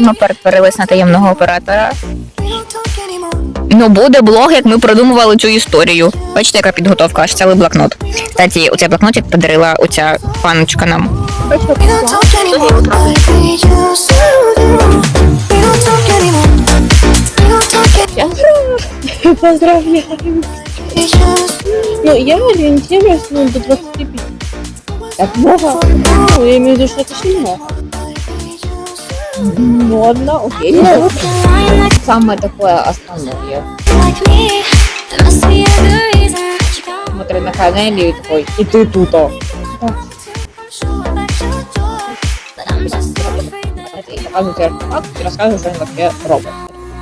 Ми перетворились на таємного оператора. Ну, буде блог, як ми продумували цю історію. Бачите, яка підготовка, аж цілий блокнот. Кстати, оцей блокнотик подарила оця паночка нам. Поздравляю. Ну, я ориентируюсь ну, до 25. Так много? Ну, я имею в виду, что это же одна, окей. Ну, that you come. Смотри на Ханелі і такий, і ти тут. That І артефакт і розказує, що він вообще робить.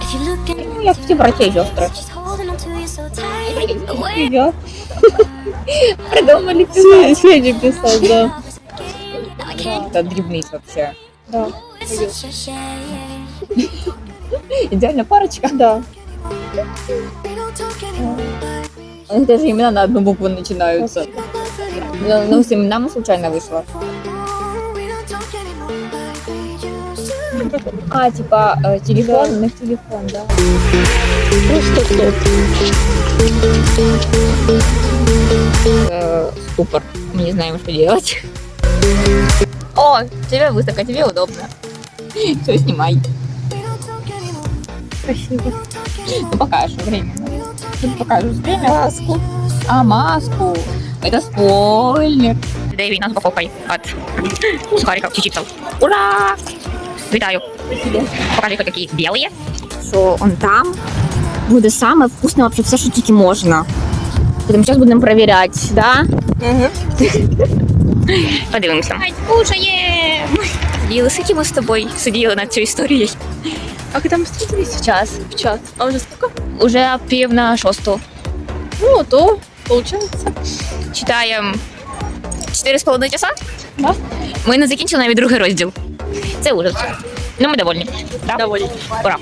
if you look Ну, як всі браті і сестри. just holding on to you so tight. The way я. Придумали Фе- Федя писал, да. can't Це вообще. Да. It's such a shame. Ідеальна парочка. Да. We don't talk anymore like we Вони теж імена на одну букву починаються. Ну, ну з іменами случайно вийшло. We don't talk anymore like we used to. А, типа, е, телефон, не телефон, да. Просто топ. Э, ступор. Мы не знаем, что делать. О, тебе высоко, тебе удобно. Все, снимай. Спасибо. Ну, покажешь временно. Ты покажешь время. Маску. А, маску. Это спойлер. Дэви, нас упаковкой от сухариков и чипсов. Ура! Витаю. Покажи, хоть какие белые. Що он там буде саме вкусне вообще все, що тільки можна. Тому зараз будемо перевіряти, да? Подивимося. Ай, кушаємо! Сиділи, сидімо з тобою, сиділи над цією історією. А когда мы встретились? Час. В чат. А уже сколько? Уже пів на шосту. Ну, то получается. Читаємо 4,5 часа. Да. Ми не закінчили навіть другий розділ. Це ужас. Ну, ми довольні. Да? Довольно. Ура.